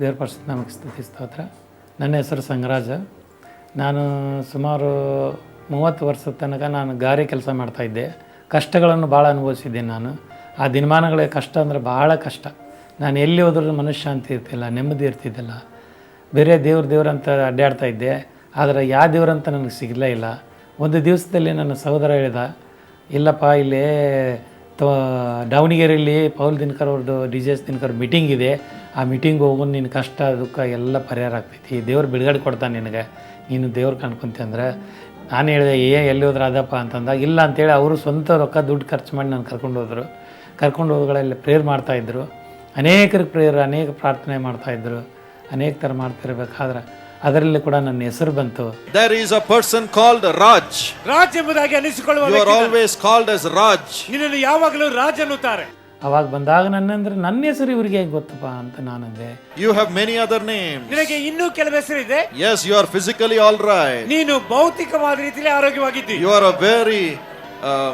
ದೇವ್ರ ಪರಿಸ್ಥಿತಿ ನಮಗೆ ಸ್ಥಿತಿ ಸ್ತೋತ್ರ ನನ್ನ ಹೆಸರು ಸಂಗರಾಜ. ನಾನು ಸುಮಾರು ಮೂವತ್ತು ವರ್ಷದ ತನಕ ನಾನು ಗಾರೆ ಕೆಲಸ ಮಾಡ್ತಾಯಿದ್ದೆ ಕಷ್ಟಗಳನ್ನು ಭಾಳ ಅನುಭವಿಸಿದ್ದೀನಿ ನಾನು. ಆ ದಿನಮಾನಗಳ ಕಷ್ಟ ಅಂದರೆ ಭಾಳ ಕಷ್ಟ. ನಾನು ಎಲ್ಲಿ ಹೋದ್ರೂ ಮನಃಶಾಂತಿ ಇರ್ತಿಲ್ಲ, ನೆಮ್ಮದಿ ಇರ್ತಿದ್ದಿಲ್ಲ. ಬೇರೆ ದೇವ್ರ ದೇವ್ರಂತ ಅಡ್ಡಾಡ್ತಾ ಇದ್ದೆ. ಆದರೆ ಯಾವ ದೇವ್ರಂತ ನನಗೆ ಸಿಗಲೇ ಇಲ್ಲ. ಒಂದು ದಿವಸದಲ್ಲಿ ನನ್ನ ಸಹೋದರ ಹೇಳಿದ, ಇಲ್ಲಪ್ಪ, ಇಲ್ಲಿ ತೊ, ದಾವಣಗೆರೆಯಲ್ಲಿ ಪೌಲ್ ದಿನಕರ್ ಅವ್ರದ್ದು D J S Dinakar meeting ಇದೆ. ಆ ಮೀಟಿಂಗ್ ಹೋಗೋದು ನಿನ್ನ ಕಷ್ಟ ದುಃಖ ಎಲ್ಲ ಪರಿಹಾರ ಆಗ್ತೈತಿ. ದೇವ್ರು ಬಿಡುಗಡೆ ಕೊಡ್ತಾನೆ ನಿನಗೆ. ನೀನು ದೇವ್ರು ಕಾಣ್ಕೊಂತಿ ಅಂದ್ರೆ ನಾನು ಹೇಳಿದೆ ಏ ಎಲ್ಲಿ ಹೋದ್ರೆ ಅದಪ್ಪ ಅಂತಂದ. ಇಲ್ಲ ಅಂತೇಳಿ ಅವರು ಸ್ವಂತ ರೊಕ್ಕ ದುಡ್ಡು ಖರ್ಚು ಮಾಡಿ ನಾನು ಕರ್ಕೊಂಡು ಹೋದರು. ಕರ್ಕೊಂಡು ಹೋದಗಳಲ್ಲಿ ಪ್ರೇಯರ್ ಮಾಡ್ತಾಯಿದ್ರು ಅನೇಕರಿಗೆ ಪ್ರೇಯರ್ ಅನೇಕ ಪ್ರಾರ್ಥನೆ ಮಾಡ್ತಾಯಿದ್ರು ಅನೇಕ ಥರ ಮಾಡ್ತಿರ್ಬೇಕಾದ್ರೆ ಅದರಲ್ಲಿ ಕೂಡ ನನ್ನ ಹೆಸರು ಬಂತು. There is a person called Raj Raj ಎಂಬುದಾಗಿ ಅನಿಸಿಕೊಳ್ಳುವ always called as Raj. ನಿನ್ನನ್ನು ಯಾವಾಗಲೂ ರಾಜ್ ಅನ್ನುತ್ತಾರೆ. ಅವಾಗ ಬಂದಾಗ ನನ್ನಂದ್ರೆ ನನ್ನ ಹೆಸರು ಇವರಿಗೆ ಹೇಗೆ ಗೊತ್ತಪ್ಪ ಅಂತ ನಾನಂದೆ You have many other names. ನಿನಗೆ ಇನ್ನೂ ಕೆಲವು ಹೆಸರಿದೆ yes you are physically all right. ನೀನು ಭೌತಿಕವಾದ ರೀತಿಯಲ್ಲಿ ಆರೋಗ್ಯವಾಗಿದ್ದಿ You are a very, uh,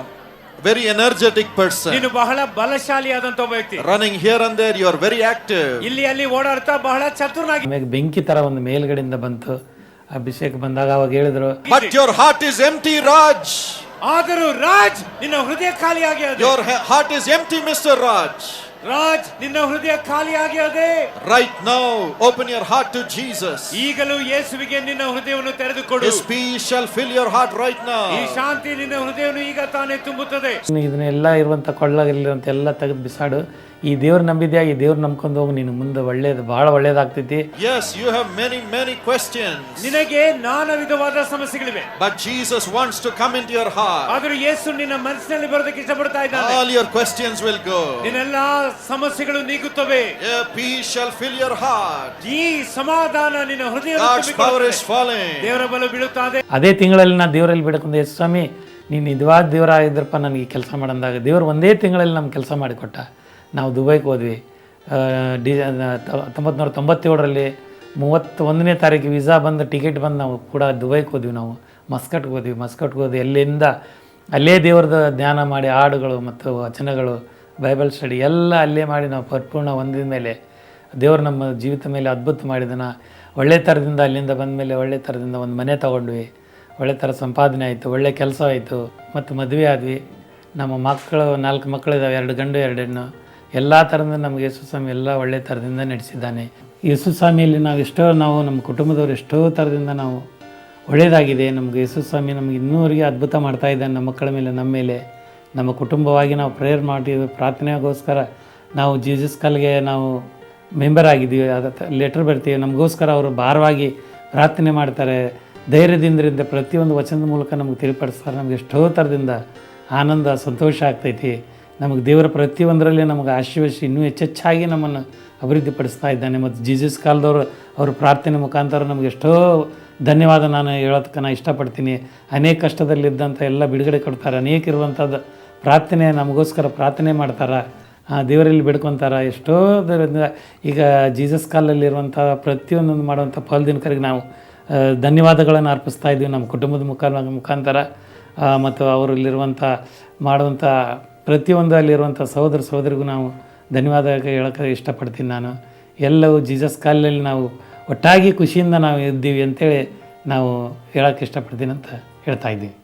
very energetic person. ನೀನು ಬಹಳ ಬಲಶಾಲಿಯಾದಂತ ಒಬ್ಬ ವ್ಯಕ್ತಿ Running here and there, you are very active. ಇಲ್ಲಿ ಅಲ್ಲಿ ಓಡಾಡ್ತಾ ಬಹಳ ಚತುರನಾಗಿ ಆಮೇಲೆ ಬೆಂಕಿ ಥರ ಒಂದು ಮೇಲ್ಗಡೆಯಿಂದ ಬಂತು ಅಭಿಷೇಕ್ ಬಂದಾಗ ಅವಾಗ ಹೇಳಿದ್ರು But your heart is empty, Raj. ಆದರೂ ರಾಜ್ ನಿನ್ನ ಹೃದಯ ಖಾಲಿಯಾಗಿ ಅದೆ Your is heart is empty, Mr. Raj. Raj ನಿನ್ನ ಹೃದಯ ಖಾಲಿಯಾಗಿ ಅದೆ Right now, open your heart to Jesus. ಈಗಲೂ ಯೇಸುವಿಗೆ ನಿನ್ನ ಹೃದಯವನ್ನು ತೆರೆದುಕೊಡು His fill shall fill your heart right ಈ now. ಶಾಂತಿ ನಿನ್ನ ಹೃದಯವನ್ನು ಈಗ ತಾನೇ ತುಂಬುತ್ತದೆ ಇದನ್ನೆಲ್ಲ ಇರುವಂಥ ಕೊಳ್ಳಲ್ಲಿರುವಂಥ ಎಲ್ಲ ತೆಗೆದು ಬಿಸಾಡು ಈ ದೇವ್ರು ನಂಬಿದ್ಯಾ? ಈ ದೇವ್ರು ನಂಬ್ಕೊಂಡು ಹೋಗಿ ನೀನು ಮುಂದೆ ಒಳ್ಳೇದು ಬಹಳ ಒಳ್ಳೇದಾಗ್ತೈತಿ. Yes, you have many, many questions. ನಿನಗೆ ನಾನಾ ವಿಧವಾದ ಸಮಸ್ಯೆಗಳಿವೆ. But Jesus wants to come into your heart ಆದರೂ ಯೇಸು ನಿನ್ನ ಮನಸ್ಸಿನಲ್ಲಿ ಬರೋದಕ್ಕೆ ಇಷ್ಟಪಡ್ತಾ ಇದ್ದಾನೆ. All your questions will go. ನಿನ್ನೆಲ್ಲಾ ಸಮಸ್ಯೆಗಳು ನೀಗುತ್ತವೆ. A peace shall fill your heart. ಈ ಸಮಾಧಾನ ನಿನ್ನ ಹೃದಯ God's power is falling. ದೇವರ ಬಲ ಬೀಳುತ್ತದೆ. ಅದೇ ತಿಂಗಳಲ್ಲಿ ನಾನು ದೇವರಲ್ಲಿ ಬಿಡಕೊಂಡು ಯೇಸು ಸ್ವಾಮಿ ನೀನು ನಿಜವಾದ ದೇವರ ಆಗಿದ್ರಪ್ಪ ನನಗೆ ಕೆಲಸ ಮಾಡಂದಾಗ. ದೇವ್ರು ಒಂದೇ ತಿಂಗಳಲ್ಲಿ ನಮ್ಗೆ ಕೆಲಸ ಮಾಡಿಕೊಟ್ಟ. ನಾವು ದುಬೈಗೆ ಹೋದ್ವಿ. ಡಿ ತೊಂಬತ್ತ್ನೂರ ನೂರ ತೊಂಬತ್ತೇಳರಲ್ಲಿ ಮೂವತ್ತೊಂದನೇ ತಾರೀಕು ವೀಸಾ ಬಂದು ಟಿಕೆಟ್ ಬಂದು ನಾವು ಕೂಡ ದುಬೈಗೆ ಹೋದ್ವಿ ನಾವು. ಮಸ್ಕಟ್ಗೆ ಹೋದ್ವಿ. ಮಸ್ಕಟ್ಗೆ ಹೋದ್ವಿ. ಅಲ್ಲಿಂದ ಅಲ್ಲೇ ದೇವ್ರದ್ದು ಧ್ಯಾನ ಮಾಡಿ ಹಾಡುಗಳು ಮತ್ತು ವಚನಗಳು, ಬೈಬಲ್ ಸ್ಟಡಿ ಎಲ್ಲ ಅಲ್ಲೇ ಮಾಡಿ ನಾವು ಪರಿಪೂರ್ಣ ಹೊಂದಿದ ಮೇಲೆ ದೇವರು ನಮ್ಮ ಜೀವಿತ ಮೇಲೆ ಅದ್ಭುತ ಮಾಡಿದನ. ಒಳ್ಳೆ ಥರದಿಂದ ಅಲ್ಲಿಂದ ಬಂದ ಮೇಲೆ ಒಳ್ಳೆ ಥರದಿಂದ ಒಂದು ಮನೆ ತಗೊಂಡ್ವಿ. ಒಳ್ಳೆ ಥರ ಸಂಪಾದನೆ ಆಯಿತು. ಒಳ್ಳೆ ಕೆಲಸ ಆಯಿತು. ಮತ್ತು ಮದುವೆ ಆದ್ವಿ. ನಮ್ಮ ಮಕ್ಕಳು ನಾಲ್ಕು ಮಕ್ಕಳಿದ್ದಾವೆ ಎರಡು ಗಂಡು, ಎರಡು ಹೆಣ್ಣು. ಎಲ್ಲ ಥರದ ನಮಗೆ ಯೇಸು ಸ್ವಾಮಿ ಎಲ್ಲ ಒಳ್ಳೆ ಥರದಿಂದ ನಡೆಸಿದ್ದಾನೆ. ಯೇಸು ಸ್ವಾಮಿಯಲ್ಲಿ ನಾವು ಎಷ್ಟೋ ನಾವು ನಮ್ಮ ಕುಟುಂಬದವರು ಎಷ್ಟೋ ಥರದಿಂದ ನಾವು ಒಳ್ಳೆಯದಾಗಿದೆ ನಮಗೆ ಯೇಸು ಸ್ವಾಮಿ ನಮಗೆ ಇನ್ನೂವರೆಗೆ ಅದ್ಭುತ ಮಾಡ್ತಾ ಇದ್ದಾನೆ ನಮ್ಮ ಮಕ್ಕಳ ಮೇಲೆ, ನಮ್ಮ ಮೇಲೆ. ನಮ್ಮ ಕುಟುಂಬವಾಗಿ ನಾವು ಪ್ರೇಯರ್ ಮಾಡಿ, ಪ್ರಾರ್ಥನೆಗೋಸ್ಕರ ನಾವು ಜೀಸಸ್ ಕಾಲ್ಗೆ ನಾವು ಮೆಂಬರ್ ಆಗಿದ್ದೀವಿ. ಅದ ಲೆಟ್ರ್ ಬರ್ತೀವಿ. ನಮಗೋಸ್ಕರ ಅವರು ಭಾರವಾಗಿ ಪ್ರಾರ್ಥನೆ ಮಾಡ್ತಾರೆ. ಧೈರ್ಯದಿಂದರಿಂದ ಪ್ರತಿಯೊಂದು ವಚನದ ಮೂಲಕ ನಮಗೆ ತಿಳಿಪಡಿಸ್ತಾರೆ. ನಮಗೆ ಎಷ್ಟೋ ಥರದಿಂದ ಆನಂದ, ಸಂತೋಷ ಆಗ್ತೈತಿ. ನಮಗೆ ದೇವರ ಪ್ರತಿಯೊಂದರಲ್ಲೇ ನಮಗೆ ಆಶೀರ್ವದಿಸಿ ಇನ್ನೂ ಹೆಚ್ಚೆಚ್ಚಾಗಿ ನಮ್ಮನ್ನು ಅಭಿವೃದ್ಧಿಪಡಿಸ್ತಾ ಇದ್ದಾನೆ. ಮತ್ತು ಜೀಸಸ್ ಕಾಲದವರು ಅವ್ರ ಪ್ರಾರ್ಥನೆ ಮುಖಾಂತರ ನಮಗೆ ಎಷ್ಟೋ ಧನ್ಯವಾದ ನಾನು ಹೇಳೋದಕ್ಕೆ ನಾನು ಇಷ್ಟಪಡ್ತೀನಿ. ಅನೇಕ ಕಷ್ಟದಲ್ಲಿದ್ದಂಥ ಎಲ್ಲ ಬಿಡುಗಡೆ ಕೊಡ್ತಾರೆ. ಅನೇಕ ಇರುವಂಥದ್ದು ಪ್ರಾರ್ಥನೆ ನಮಗೋಸ್ಕರ ಪ್ರಾರ್ಥನೆ ಮಾಡ್ತಾರೆ? ದೇವರಲ್ಲಿ ಬೇಡ್ಕೊತಾರೆ? ಎಷ್ಟೋ ದೂರದಿಂದ ಈಗ ಜೀಸಸ್ ಕಾಲಲ್ಲಿರುವಂಥ ಪ್ರತಿಯೊಂದೊಂದು ಮಾಡುವಂಥ ಫಲ ದಿನಕರಿಗೆ ನಾವು ಧನ್ಯವಾದಗಳನ್ನು ಅರ್ಪಿಸ್ತಾ ಇದ್ದೀವಿ ನಮ್ಮ ಕುಟುಂಬದ ಮುಖ ಮುಖಾಂತರ. ಮತ್ತು ಅವರಲ್ಲಿರುವಂಥ ಮಾಡುವಂಥ ಪ್ರತಿಯೊಂದು ಅಲ್ಲಿರುವಂಥ ಸಹೋದರ ಸಹೋದರಿಗೂ ನಾವು ಧನ್ಯವಾದ ಹೇಳೋಕ್ಕೆ ಇಷ್ಟಪಡ್ತೀನಿ ನಾನು. ಎಲ್ಲವೂ ಜೀಸಸ್ ಕಾಲಲ್ಲಿ ನಾವು ಒಟ್ಟಾಗಿ ಖುಷಿಯಿಂದ ನಾವು ಇದ್ದೀವಿ ಅಂತೇಳಿ ನಾವು ಹೇಳೋಕ್ಕೆ ಇಷ್ಟಪಡ್ತೀನಿ ಅಂತ ಹೇಳ್ತಾ ಇದ್ದೀವಿ.